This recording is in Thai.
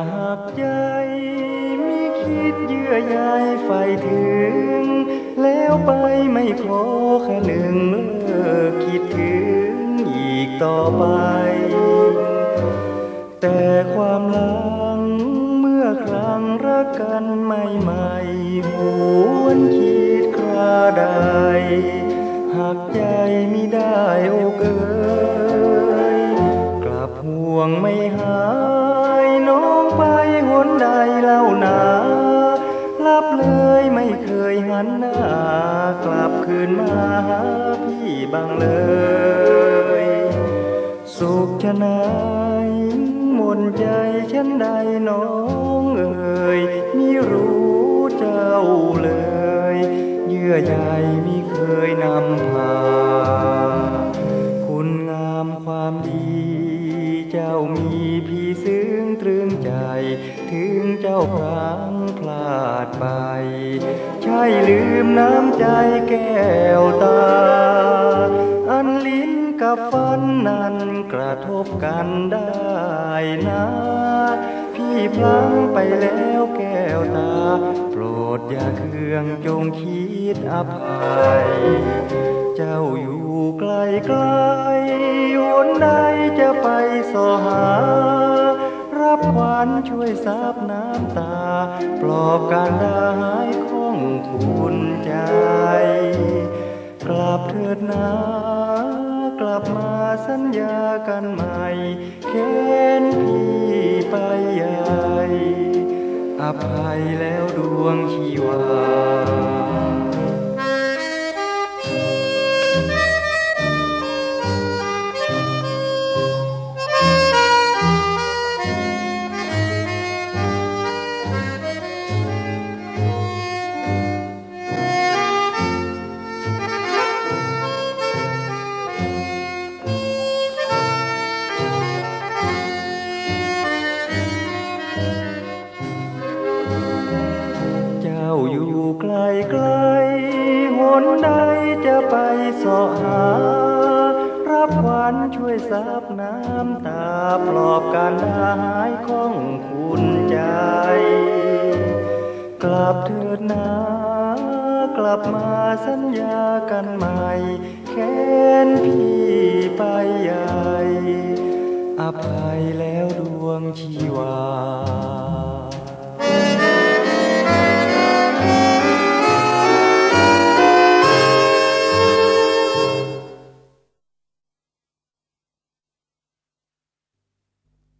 ากใจมีคิดเยื่อใยใฝ่ถึง แล้วไปไม่ขอแค่หนึ่งเลิกคิดถึงอีกต่อไป แต่ความหลังเมื่อครั้งรักกันใหม่ๆหวนคิดคราใดหากใจมิได้โอเกยกลับห่วงไม่หาย ใดเล่านาลับเลยไม่เคยหันหน้ากลับคืนมาหาพี่บ้างเลย สุขชะนายหมนใจฉันใดน้องเอ่ยมิรู้เจ้าเลย เยื่อใยมิเคยนำพาคุณงามความดี เจ้ามีพี่ซึ้งตรึงใจ ถึงเจ้าพลังพลาดไป ใช่ลืมน้ำใจแก้วตา อันลิ้นกับฟันนั้นกระทบกันได้นะพี่พลังไปแล้วแก้วตา โปรดอย่าเคืองจงคิดอภัย เจ้าอยู่ไกลไกลๆหนใดจะไปสอหา วันช่วยซับน้ำตา ปลอบการดาหายของคุณใจ กลับเถิดนะกลับมาสัญญากันใหม่เค้นพี่ไปใหญ่อภัยแล้วดวงชีวา อยู่ไกลไกลหนใดจะไปสาะหา รับขวัญช่วยซับน้ำตาปลอบการดาหายของคุณใจ กลับเถิดนะกลับมาสัญญากันใหม่แค้นพี่ไปใหญ่อภัยแล้วดวงชีวา